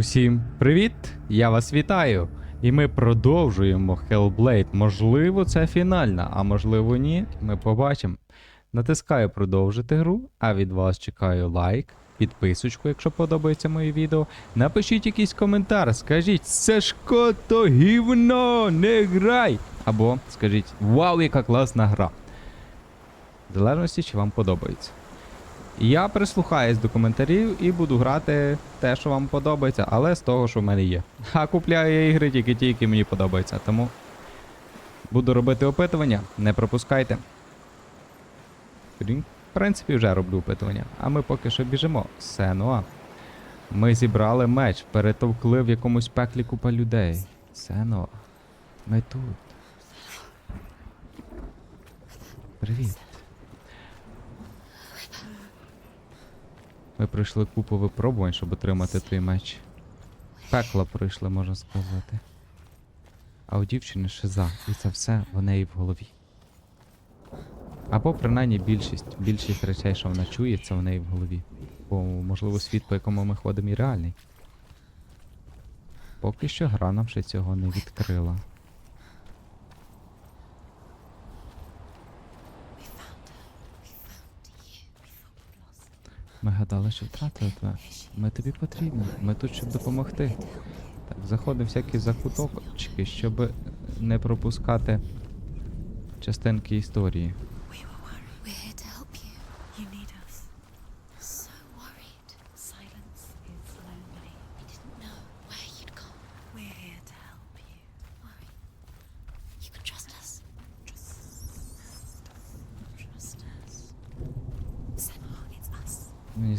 Усім привіт! Я вас вітаю! І ми продовжуємо Hellblade. Можливо, це фінальна, а можливо ні. Ми побачимо. Натискаю продовжити гру, а від вас чекаю лайк, підписочку, якщо подобається моє відео. Напишіть якийсь коментар, скажіть Сашко, то гівно, не грай! Або скажіть Вау, яка класна гра! В залежності, чи вам подобається. Я прислухаюсь до коментарів і буду грати те, що вам подобається, але з того, що в мене є. А купляю я ігри тільки ті, які мені подобаються. Тому буду робити опитування, не пропускайте. В принципі, вже роблю опитування. А ми поки що біжимо. Сенуа. Ми зібрали меч, перетовкли в якомусь пеклі купа людей. Сенуа. Ми тут. Привіт. Ми пройшли купу випробувань, щоб отримати той меч. Пекла пройшли, можна сказати. А у дівчини шиза, і це все в неї в голові. Або принаймні більшість, більшість речей, що вона чує, це в неї в голові. Бо, можливо, світ, по якому ми ходимо, і реальний. Поки що гра нам ще цього не відкрила. Ми гадали, що втратили тебе. Ми тобі потрібні. Ми тут, щоб допомогти. Так, заходимо всякі закуточки, щоб не пропускати частинки історії.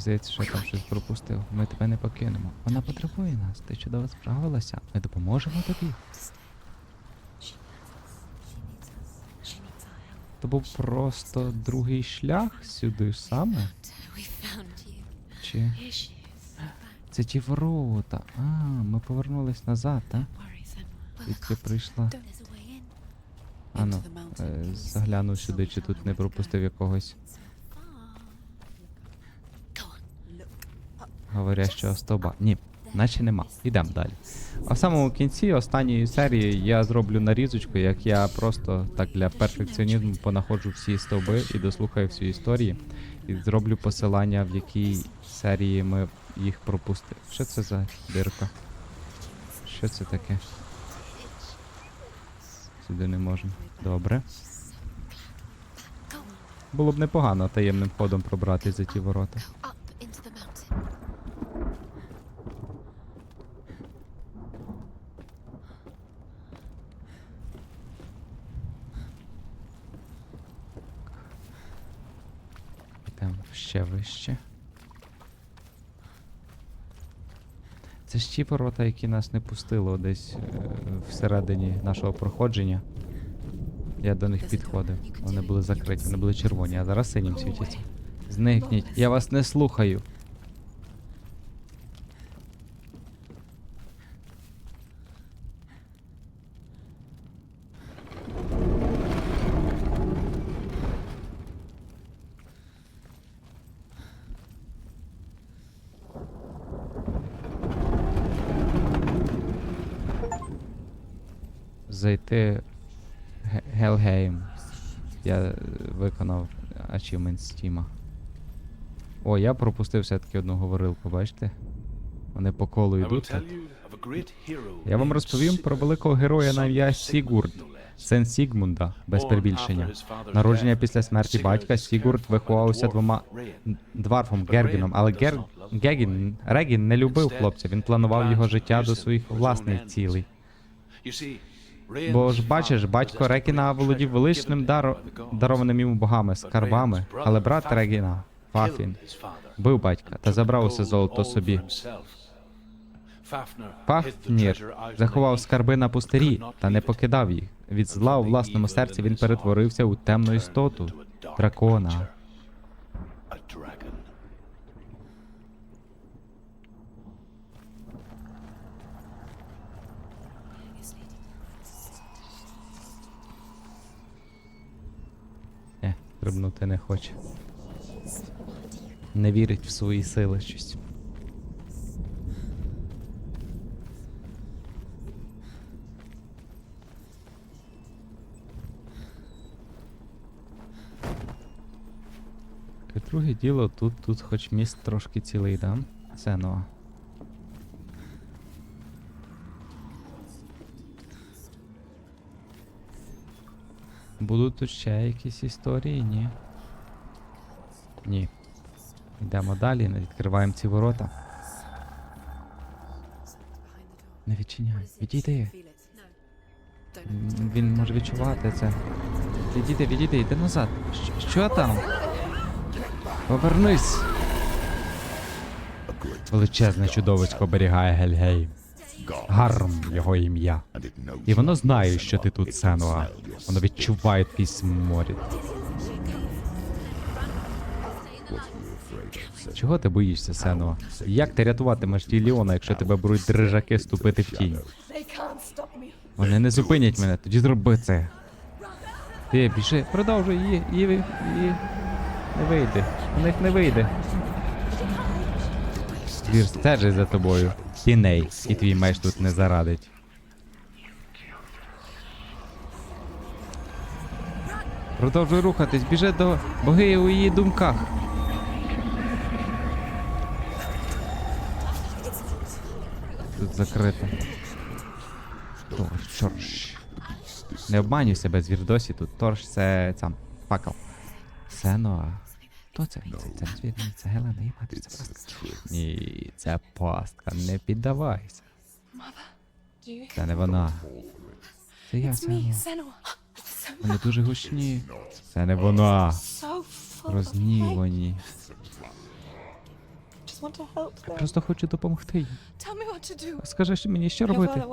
Здається, що я там щось пропустив. Ми тебе не покинемо. Вона потребує нас. Ти чудово справилася. Ми допоможемо тобі. То був просто другий шлях сюди саме. Чи це ті ворота? А, ми повернулись назад, Senua. Звідки прийшла? Ану, е, загляну сюди, чи тут не пропустив якогось говорящого стовба. Ні, наче нема. Ідемо далі. А в самому кінці останньої серії я зроблю нарізочку, як я просто так для перфекціонізму понаходжу всі стовби і дослухаю всі історії. І зроблю посилання, в якій серії ми їх пропустили. Що це за дирка? Що це таке? Сюди не можна. Добре. Було б непогано таємним ходом пробратись за ті ворота. Ще вище. Це ж ті ворота, які нас не пустило десь е, всередині нашого проходження. Я до них підходив. Вони були закриті, вони були червоні, а зараз синім світяться. Зникніть, я вас не слухаю. Зайти в Ге- Гелгейм. Я е, виконав ачівмент Стіма. О, я пропустив все-таки одну говорилку, бачите? Вони по колу йдуть. так. Я вам розповім про великого героя на ім'я Сігурд, син Сігмунда, без перебільшення. Народження після смерті батька Сігурд виховувався двома дварфом Гергіном, але Гер... Гегін, Регін не любив хлопця, він планував його життя до своїх власних цілей. Бо ж бачиш, батько Регіна володів величним даро... дарованим йому богами, скарбами, але брат Регіна, Фафін, бив батька та забрав усе золото собі. Фафнір заховав скарби на пустирі та не покидав їх. Від зла у власному серці він перетворився у темну істоту, дракона. стрибнути не хоче. Не вірить в свої сили щось. Друге діло тут, тут хоч міст трошки цілий, да? Це ну. Будуть ще якісь історії? Ні. Ні. Йдемо далі, не відкриваємо ці ворота. Не відчиняй. Відійди. Він може відчувати це. Відійди, відійди, йди назад. Що, що там? Повернись. Величезне чудовисько оберігає Гельгейм. Гарм його ім'я. І воно знає, що ти тут, Сенуа. Воно відчуває твій сморід. Чого ти боїшся, Сенуа? Як ти рятуватимеш Діліона, якщо тебе беруть дрижаки ступити в тінь? Вони не зупинять мене, тоді зроби це. Ти біжи, продовжуй її, її, її. Не вийде. У них не вийде. Твір стежить за тобою. Тіней, і твій меч тут не зарадить. Продовжуй рухатись, біжи до боги у її думках. Тут закрито. Торч, торч. Не обманюй себе, звір досі тут. Торч це сам. Факел. Сено. Хто це? Це, це ні, це Гелена, це пастка. Ні, це пастка, не піддавайся. Це не вона. Це я, me, Вони дуже гучні. Це не вона. Help them. Просто хочу допомогти їм. Скажи мені, що робити?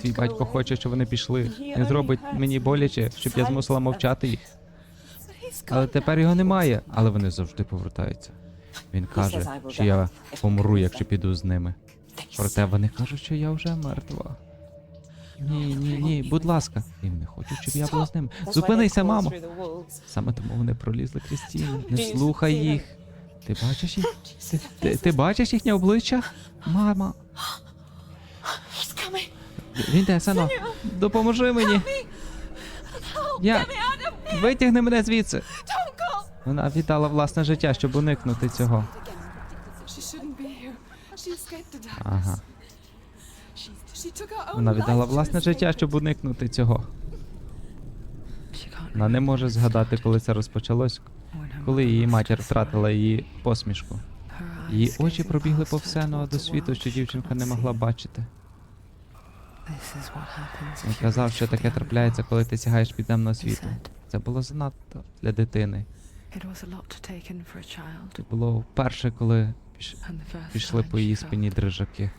Твій батько хоче, щоб вони пішли. Only зробить мені боляче, щоб я змусила мовчати їх. Але тепер його немає, але вони завжди повертаються. Він каже, що я помру, якщо піду з ними. Проте вони кажуть, що я вже мертва. Ні, ні, ні, будь ласка. І вони хочуть, щоб я була з ними. Зупинися, мамо! Саме тому вони пролізли крізь стіни. Не слухай їх. Ти бачиш їх? Ти, ти, ти бачиш їхнє обличчя? Мама. Він де, сено? Допоможи мені. Я. Витягни мене звідси. Вона віддала власне життя, щоб уникнути цього. Ага. Вона віддала власне життя, щоб уникнути цього. Вона не може згадати, коли це розпочалось, коли її матір втратила її посмішку. Її очі пробігли по всену до світу, що дівчинка не могла бачити. Він казав, що таке трапляється, коли ти сягаєш підземного світу. Це було занадто для дитини. Це було вперше, коли піш- пішли по її спині дрижаки.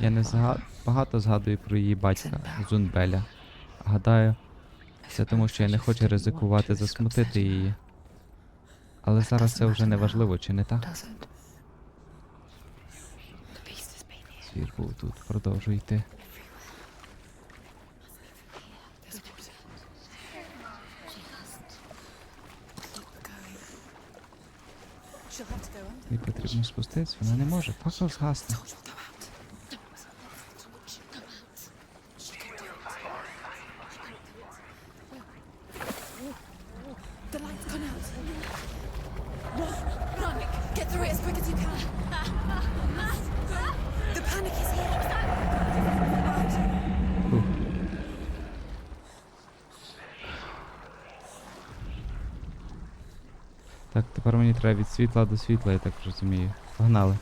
Я не father. зга... багато згадую про її батька Зунбеля. Гадаю, це тому, що я не хочу ризикувати засмутити її. Але зараз це вже не важливо, чи не так? Звір був тут, продовжуй йти. Їй потрібно спуститися, вона не може. Факел згасне. Так, тепер мені треба від світла до світла, я так розумію. Погнали.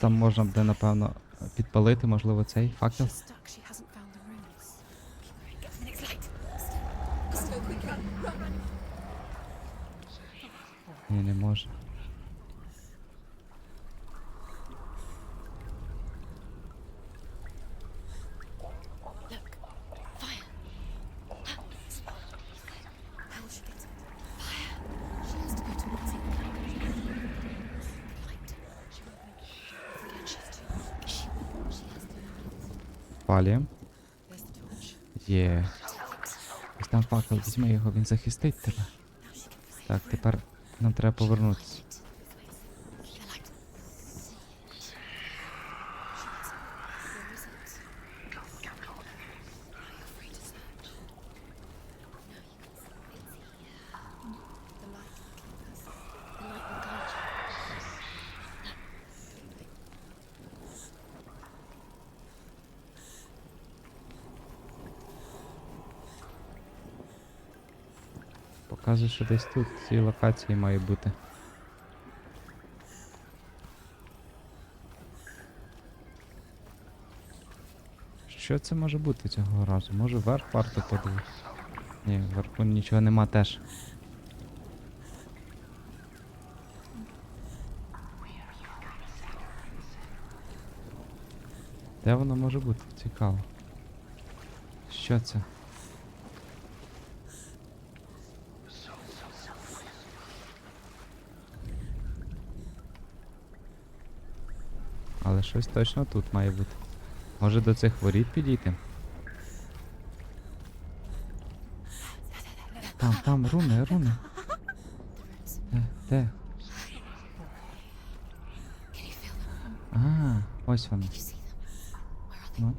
Там можна буде, напевно, підпалити, можливо, цей факел. Torch. Є. Ось там факел, візьми його, він захистить тебе. Так, тепер Нам треба повернутися. Що десь тут, в цій локації має бути. Що це може бути цього разу? Може вверх варто подивитися? Ні, вверху нічого нема теж. Де воно може бути? Цікаво. Що це? Щось точно тут має бути. Може до цих воріт підійти? Там, там, руни, руни. Де? Де? А, ось вони. Ну,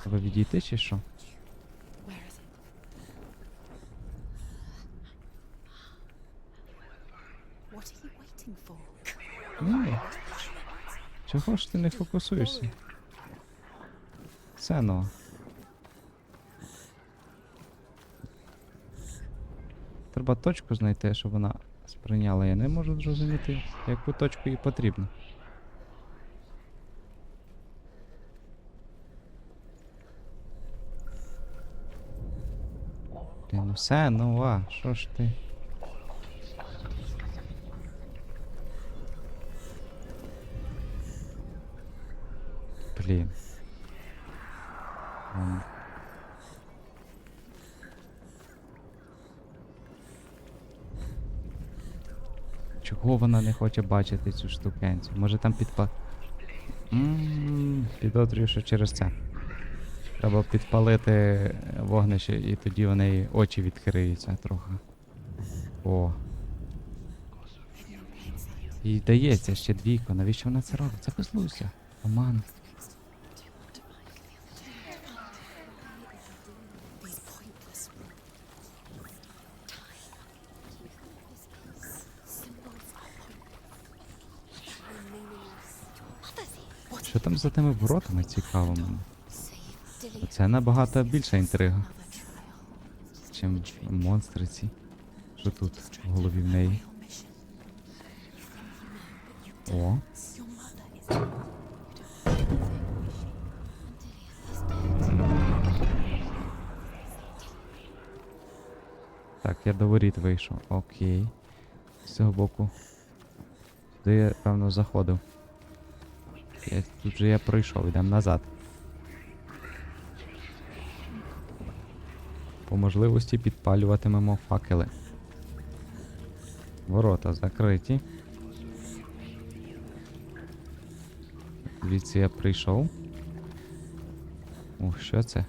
треба відійти чи що? Ні. Чого ж ти не фокусуєшся? Це ну. Треба точку знайти, щоб вона сприйняла. Я не можу зрозуміти, яку точку їй потрібно. Ну все, ну а, що ж ти? Блін. Чого вона не хоче бачити цю штукенцю? Може там підпа. Ммм, підозрюю, що через це. Треба підпалити вогнище, і тоді у неї очі відкриються трохи. О. Їй дається ще двійко. Навіщо вона це робить? Це безлуздя. Оман. За тими воротами цікавими? Це набагато більша інтрига, чим монстри ці. Що тут в голові в неї? О, так, я до воріт вийшов. Окей. З цього боку. Сюди я, певно, заходив. Я, тут же я пройшов, йдемо назад. По можливості підпалюватимемо факели. Ворота закриті. Звідси я прийшов. О, що це?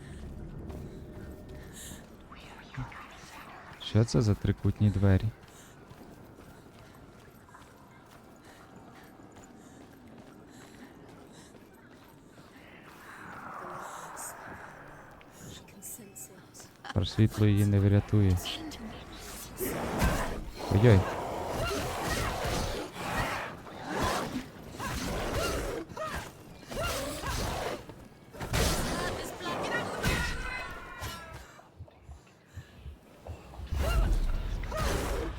Що це за трикутні двері? It. Світло її не врятує. Ой-ой.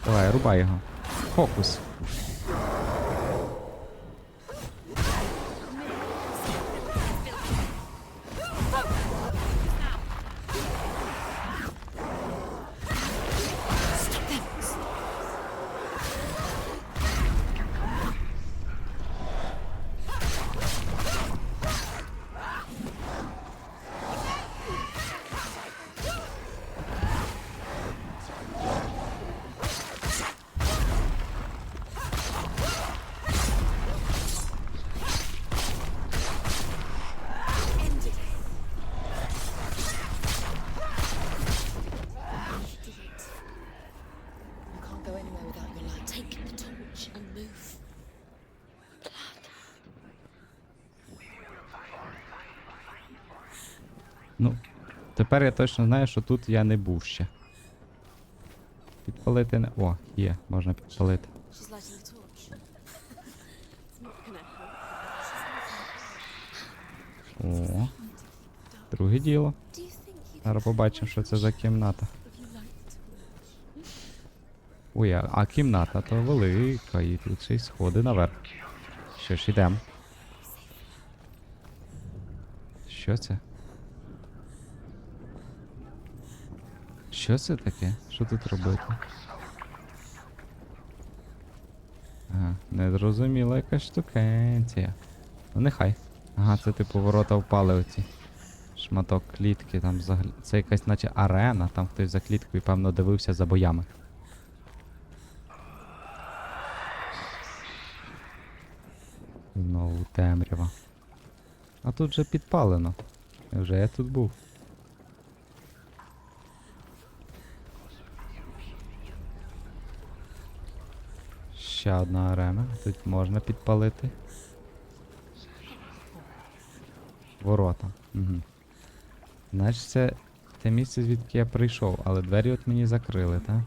Давай, рубай його. Фокус. Тепер я точно знаю, що тут я не був ще. Підпалити не. О, є, можна підпалити. О. Друге діло. Зараз побачимо, що це за кімната. Ой, а, кімната то велика, і тут ще й сходи наверх. Що ж, ідемо. Що це? Що це таке? Що тут робити? Ага, незрозуміла якась штукенція. Ну нехай. Ага, це типу ворота впали оці. Шматок клітки, там взагалі. Це якась наче арена, там хтось за кліткою, певно, дивився за боями. Знову темрява. А тут вже підпалено. Вже я тут був. Ще одна арена. Тут можна підпалити. Ворота. Угу. Значить це те місце, звідки я прийшов, але двері от мені закрили, так?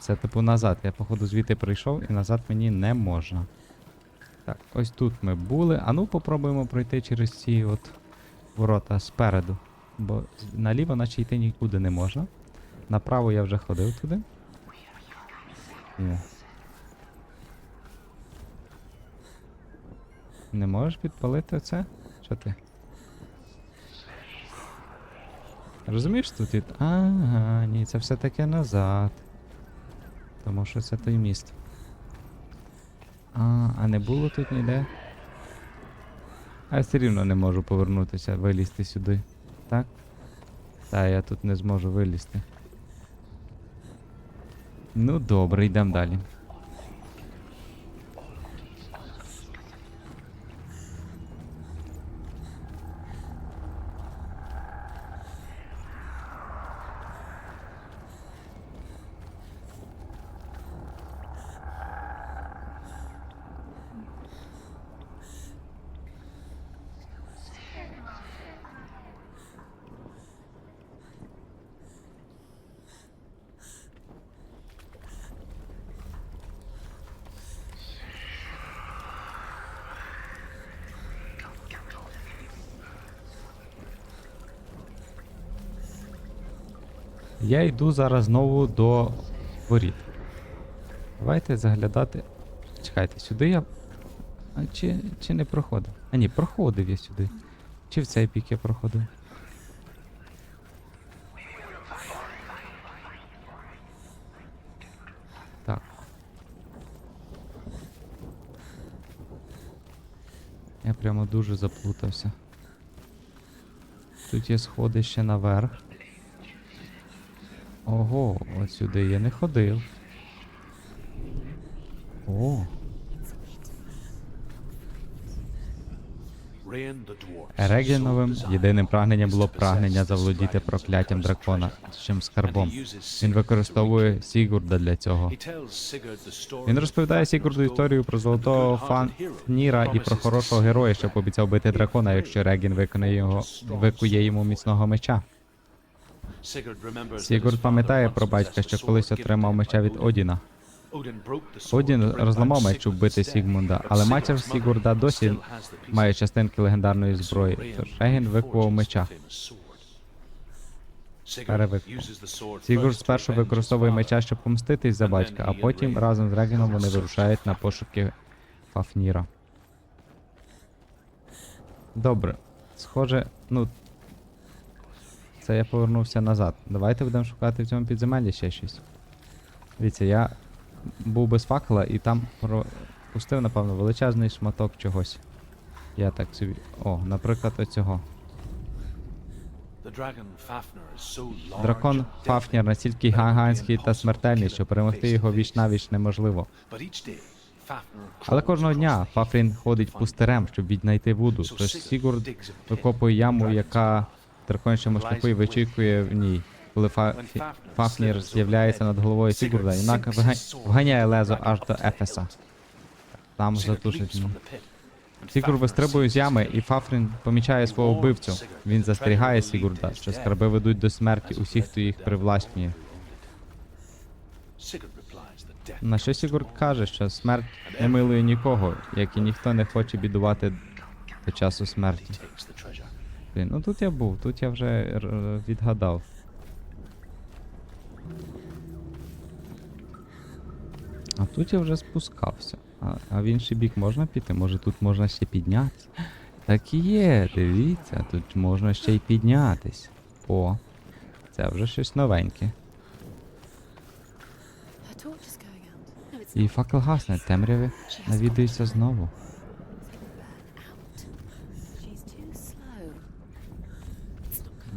Це типу назад. Я походу звідти прийшов і назад мені не можна. Так, ось тут ми були. А ну попробуємо пройти через ці от ворота спереду. Бо наліво наче йти нікуди не можна. Направо я вже ходив туди. О. Не можеш підпалити це? Що ти? Розумієш тут від. Ага, ні, це все таки назад. Тому що це той міст. А, а не було тут ніде. А я все рівно не можу повернутися, вилізти сюди. Так? Та я тут не зможу вилізти. Ну добре, йдемо далі. Я йду зараз знову до воріт. Давайте заглядати. Чекайте, сюди я. А чи, чи не проходив? А ні, проходив я сюди. Чи в цей бік я проходив? Так. Я прямо дуже заплутався. Тут є сходи ще наверх. Ого, от сюди я не ходив. О, Ерегіновим єдиним прагненням було прагнення заволодіти прокляттям дракона, чим скарбом. Він використовує Сігурда для цього. Він розповідає Сігурду історію про золотого Фанніра і про хорошого героя, що пообіцяв бити дракона, якщо Регін виконає його, викує йому міцного меча. Сігурд пам'ятає про батька, що колись отримав меча від Одіна. Одін розламав меч, щоб вбити Сігмунда, але матір Сігурда досі має частинки легендарної зброї, тож Регін викував меча. Перевикував. Сігурд спершу використовує меча, щоб помститись за батька, а потім разом з Регіном вони вирушають на пошуки Фафніра. Добре. Схоже, ну. Це я повернувся назад. Давайте будемо шукати в цьому підземеллі ще щось. Дивіться, я був без факела і там пропустив, напевно, величезний шматок чогось. Я так собі. О, наприклад, оцього. Дракон Фафнір настільки гігантський та смертельний, що перемогти його віч навіч неможливо. Але кожного дня Фафрін ходить пустирем, щоб віднайти воду, тож Сігурд викопує яму, яка шляху і вичікує в ній коли Фа... Фафнір з'являється над головою Сігурда, і Нака вганяє лезо аж до Ефеса. Там затушить йому. Сігурд вистрибує з ями, і Фафрін помічає свого вбивцю. Він застерігає Сігурда, що скарби ведуть до смерті усіх, хто їх привласнює. На що Сігурд каже, що смерть не милує нікого, як і ніхто не хоче бідувати до часу смерті. Блін, ну тут я був, тут я вже відгадав. А тут я вже спускався. А, а в інший бік можна піти? Може тут можна ще піднятися? Так і є, дивіться, тут можна ще й піднятись. О, це вже щось новеньке. І факел гасне, темряві навідується знову.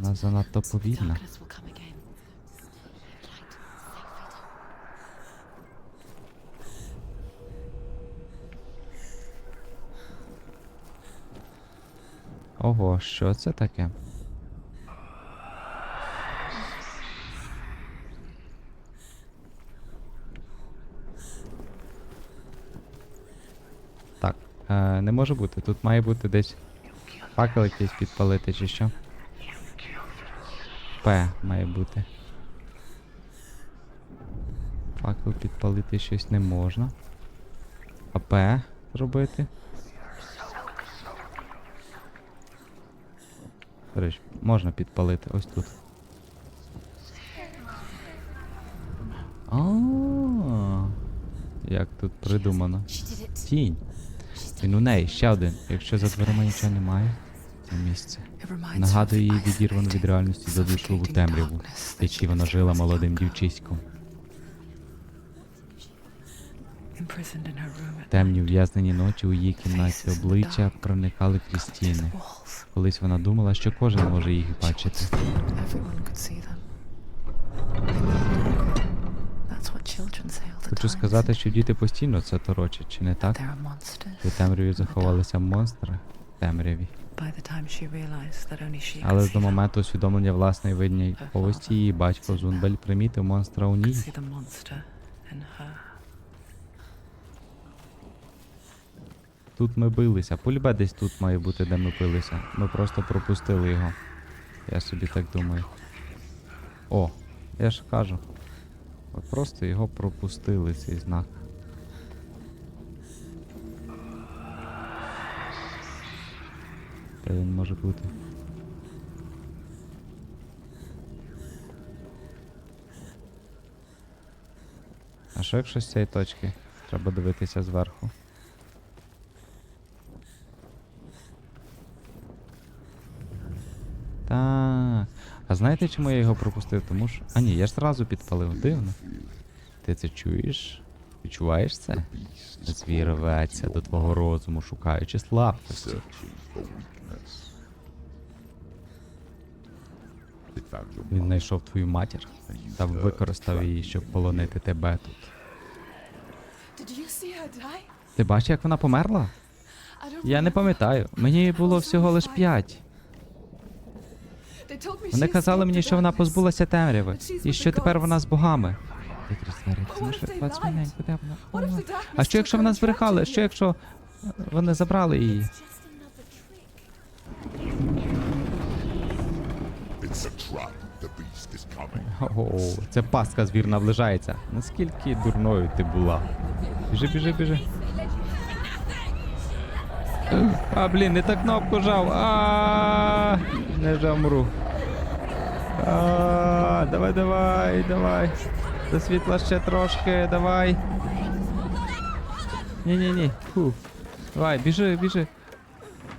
Вона занадто повільна. Ого, що це таке? Так, е, не може бути. Тут має бути десь факел якийсь підпалити чи що. П має бути. Факел підпалити щось не можна. А П зробити. До речі, можна підпалити ось тут. А, як тут придумано. Тінь. Він у неї ще один. Якщо за дверима нічого немає, місце. Нагадує їй відірвану від реальності задушливу темряву, в якій вона жила молодим дівчиськом. Темні night. ув'язнені ночі у її кімнаті обличчя проникали крізь стіни. Колись вона думала, що кожен може їх бачити. Хочу сказати, що діти постійно це торочать, чи не так? У темряві заховалися монстри темряві. Але до моменту усвідомлення власної винятковості її батько Зунбель примітив монстра у ній. Тут ми билися. Полюбе десь тут має бути, де ми билися. Ми просто пропустили його. Я собі так думаю. О, я ж кажу. Ми просто його пропустили, цей знак. Де він може бути? А що якщо з цієї точки? Треба дивитися зверху. Так. А знаєте, чому я його пропустив? Тому що. А ні, я ж зразу підпалив. Дивно. Ти це чуєш? Відчуваєш це? Звір рветься до твого розуму, шукаючи слабкості. Він знайшов твою матір та використав її, щоб полонити тебе тут. Ти бачиш, як вона померла? Я не пам'ятаю. Мені було всього лиш п'ять. Вони казали мені, що вона позбулася темряви, і що тепер вона з богами. Витріс двері, But це what лише if they 20 lied? хвилинку, вона? What if О. the darkness А що якщо вона her Що якщо е, вони забрали її? Just another trick. It's a trap. The beast is coming. О, це пастка звір наближається. Наскільки дурною ти була? Біжи, біжи, біжи. А, блін, не так кнопку жав. А, не жамру. А, давай, давай, давай. До світла ще трошки, давай. Ні-ні-ні. Давай, біжи, біжи.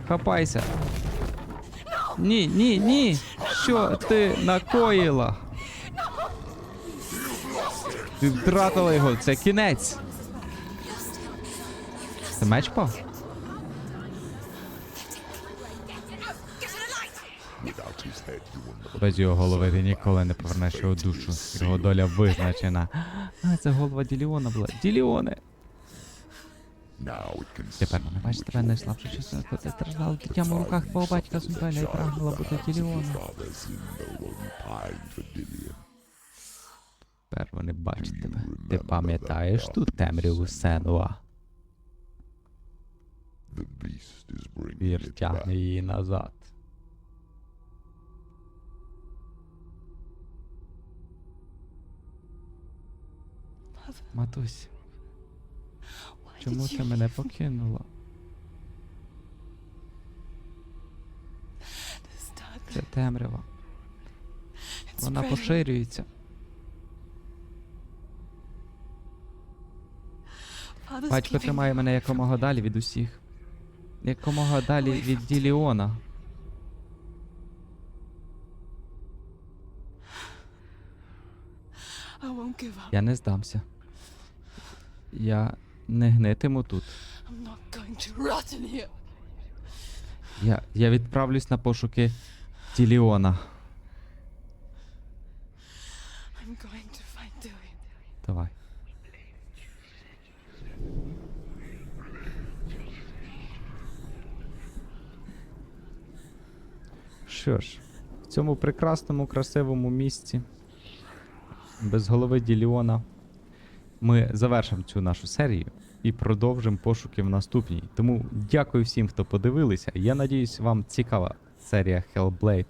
Хапайся. Ні, ні, ні. Що ти накоїла? Ти втратила його, це кінець. Це меч пав? Без його голови ти ніколи не повернеш його душу. Його доля визначена. А, це голова Діліона була. Діліоне! Тепер you бачить тебе найслабше часу, коли ти страждав дитям у руках твого батька Зумбеля і прагнула бути Dillian. Тепер вони бачать тебе. Ти пам'ятаєш ту темряву Сенуа? Вір тягне її назад. Матусь, чому ти мене покинула? Це темрява. Вона поширюється. Батько тримає мене якомога далі від усіх. Якомога далі від Діліона. Я не здамся. Я не гнитиму тут. I'm not going to rot in here. Я, я відправлюсь на пошуки Діліона. I'm going to find. Давай. Що ж, в цьому прекрасному, красивому місці, без голови Діліона, ми завершимо цю нашу серію і продовжимо пошуки в наступній. Тому дякую всім, хто подивилися. Я надіюсь, вам цікава серія Hellblade.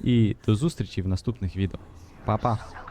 І до зустрічі в наступних відео. Па-па!